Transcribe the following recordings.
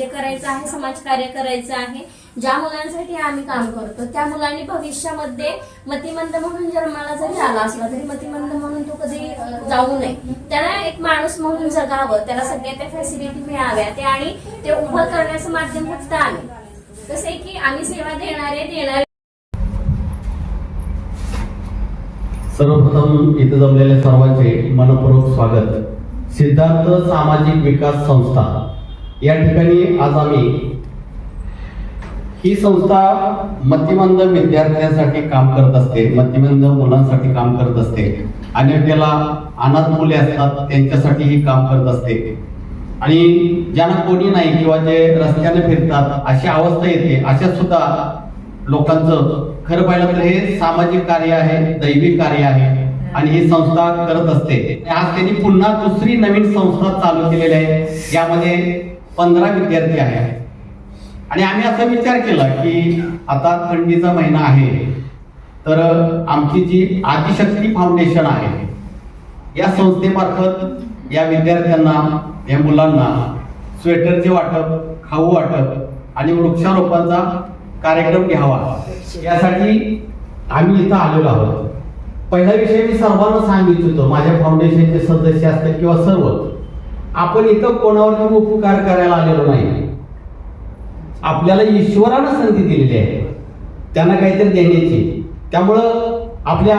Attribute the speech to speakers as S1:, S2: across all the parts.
S1: जे करायचं आहे समाजकार्य करायचं आहे ज्या मुलांसाठी आम्ही काम करतो त्या मुलांनी भविष्यामध्ये मतिमंद म्हणून जन्माला जरी आला असला तरी मतिमंद म्हणून तो कधी जाऊ नये. त्याला एक माणूस म्हणून जगावं त्याला सगळ्या त्या फॅसिलिटी मिळाव्या ते आणि ते उभं करण्याचं माध्यम फक्त आम्ही. जसे की आम्ही सेवा देणारे देणारे
S2: सर्वप्रथम इथे जमलेल्या सर्वांचे मनपूर्वक स्वागत. सिद्धार्थ सामाजिक विकास संस्था. या ठिकाणी आज आम्ही ही संस्था मतिमंद विद्यार्थ्यांसाठी काम करत असते मतिमंद मुलांसाठी काम करत असते आणि त्याला अनाथ मुले असतात त्यांच्यासाठी ही काम करत असते. आणि ज्यांना कोणी नाही किंवा जे रस्त्याने फिरतात अशी अवस्था येते अशा सुद्धा लोकांचं खरं पाहिलं तर हे सामाजिक कार्य आहे दैविक कार्य आहे आणि ही संस्था करत असते. आज त्यांनी पुन्हा दुसरी नवीन संस्था चालू केलेली आहे यामध्ये पंधरा विद्यार्थी आहेत आणि आम्ही असा विचार केला की आता थंडीचा महिना आहे तर आमची जी आदिशक्ती फाउंडेशन आहे या संस्थेमार्फत या विद्यार्थ्यांना या मुलांना स्वेटरचे वाटप खाऊ वाटप आणि वृक्षारोपणाचा कार्यक्रम घ्यावा. यासाठी आम्ही इथं आलेलो आहोत. पहिला विषय मी सर्वांना सांगू इच्छितो माझ्या फाउंडेशनचे सदस्य असतील किंवा सर्व. आपण इथं कोणावर उपकार करायला आलेलो नाही. आपल्याला ईश्वरानं संधी दिलेली आहे. त्यांना काहीतरी देण्याची. त्यामुळं आपल्या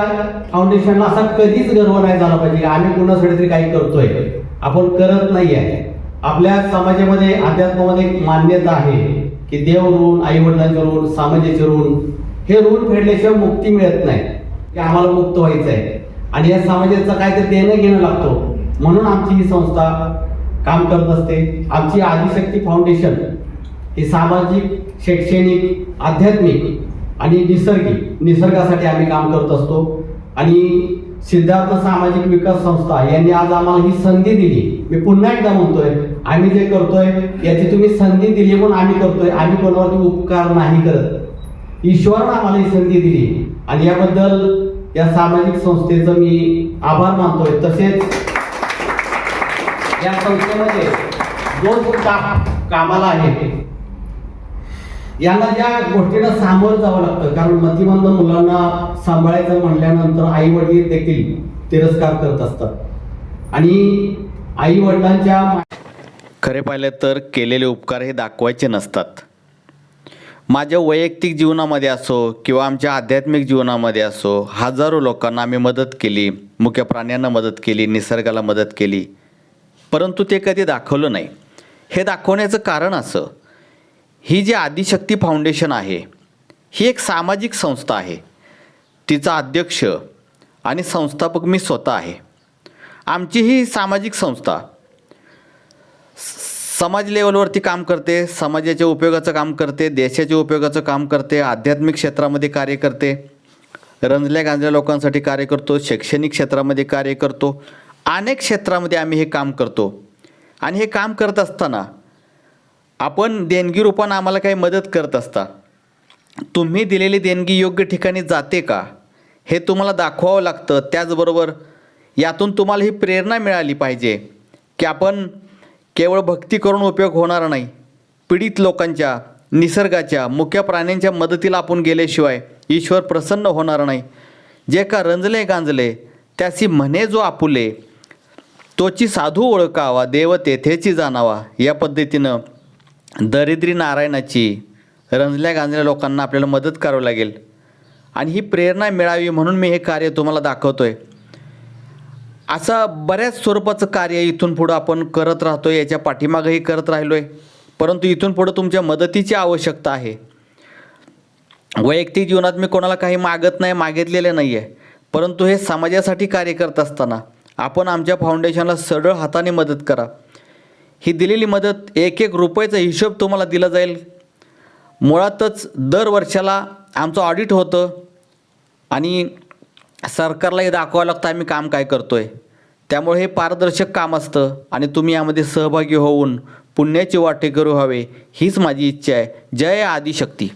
S2: फाउंडेशनला असा कधीच गर्व नाही झाला पाहिजे. आम्ही कोणासाठी तरी काही करतोय. आपण करत नाही आहे आपल्या समाजामध्ये अध्यात्मामध्ये एक मान्यता आहे की देव ऋण आई वडिलांचे ऋण समाजाचे ऋण हे ऋण फेडल्याशिवाय मुक्ती मिळत नाही. की आम्हाला मुक्त व्हायचं आहे आणि या समाजाचं काय तर देणं घेणं लागतो. म्हणून आमची ही संस्था काम करत असते. आमची आदिशक्ती फाउंडेशन ही सामाजिक शैक्षणिक आध्यात्मिक आणि निसर्गिक निसर्गासाठी आम्ही काम करत असतो. आणि सिद्धार्थ सामाजिक विकास संस्था यांनी आज आम्हाला ही संधी दिली. मी पुन्हा एकदा म्हणतोय आम्ही जे करतोय याची तुम्ही संधी दिली म्हणून आम्ही करतोय. आम्ही कोणावरती उपकार नाही करत. ईश्वरानं आम्हाला ही संधी दिली. आणि याबद्दल या सामाजिक संस्थेचं मी आभार मानतोय. तसेच या संस्थेमध्ये दोन स्टाफ कामाला आहे यांना ज्या गोष्टीला सामोरं जावं लागतं कारण मतिमंद मुलांना सांभाळायचं म्हणल्यानंतर आई वडील देखील तिरस्कार करत असतात. आणि आई वडिलांच्या
S3: खरे पाहिलं तर केलेले उपकार हे दाखवायचे नसतात. माझ्या वैयक्तिक जीवनामध्ये असो किंवा आमच्या आध्यात्मिक जीवनामध्ये असो हजारो लोकांना आम्ही मदत केली मुख्य प्राण्यांना मदत केली निसर्गाला मदत केली. परंतु ते कधी दाखवलं नाही. हे दाखवण्याचं कारण असं ही जी आदिशक्ती फाउंडेशन आहे ही एक सामाजिक संस्था आहे. तिचा अध्यक्ष आणि संस्थापक मी स्वतः आहे. आमची ही सामाजिक संस्था. समाज लेवलवरती काम करते समाजाच्या उपयोगाचं काम करते देशाच्या उपयोगाचं काम करते आध्यात्मिक क्षेत्रामध्ये कार्य करते. रंजल्या गांजल्या लोकांसाठी कार्य करतो शैक्षणिक क्षेत्रामध्ये कार्य करतो. अनेक क्षेत्रामध्ये आम्ही हे काम करतो. आणि हे काम करत असताना आपण देणगी रूपानं आम्हाला काही मदत करत असता. तुम्ही दिलेली देणगी योग्य ठिकाणी जाते का? हे तुम्हाला दाखवावं लागतं. त्याचबरोबर यातून तुम्हाला ही प्रेरणा मिळाली पाहिजे की आपण केवळ भक्ती करून उपयोग होणार नाही. पीडित लोकांच्या निसर्गाच्या मुख्य प्राण्यांच्या मदतीला आपण गेल्याशिवाय ईश्वर प्रसन्न होणार नाही. जे का रंजले गांजले त्यासी म्हणे जो आपुले तोची साधू ओळखावा देव तेथेची जाणावा. या पद्धतीनं दरिद्री नारायणाची रंजल्या गांजल्या लोकांना आपल्याला मदत करावी लागेल. आणि ही प्रेरणा मिळावी म्हणून मी हे कार्य तुम्हाला दाखवतो आहे असं बऱ्याच स्वरूपाचं कार्य इथून पुढं आपण करत राहतो आहे याच्या पाठीमागंही करत राहिलो आहे परंतु इथून पुढं तुमच्या मदतीची आवश्यकता आहे. वैयक्तिक जीवनात मी कोणाला काही मागत नाही मागितलेलं नाही आहे परंतु हे समाजासाठी कार्य करत असताना आपण आमच्या फाउंडेशनला सरळ हाताने मदत करा. ही दिलेली मदत एक एक रुपयाचा हिशोब तुम्हाला दिला जाईल. मुळातच दर वर्षाला आमचं ऑडिट होतं. आणि सरकारलाही दाखवावं लागतं आम्ही काम काय करतो आहे त्यामुळे हे पारदर्शक काम असतं आणि तुम्ही यामध्ये सहभागी होऊन पुण्याची वाटेकरू व्हावे हीच माझी इच्छा आहे. जय आदिशक्ती.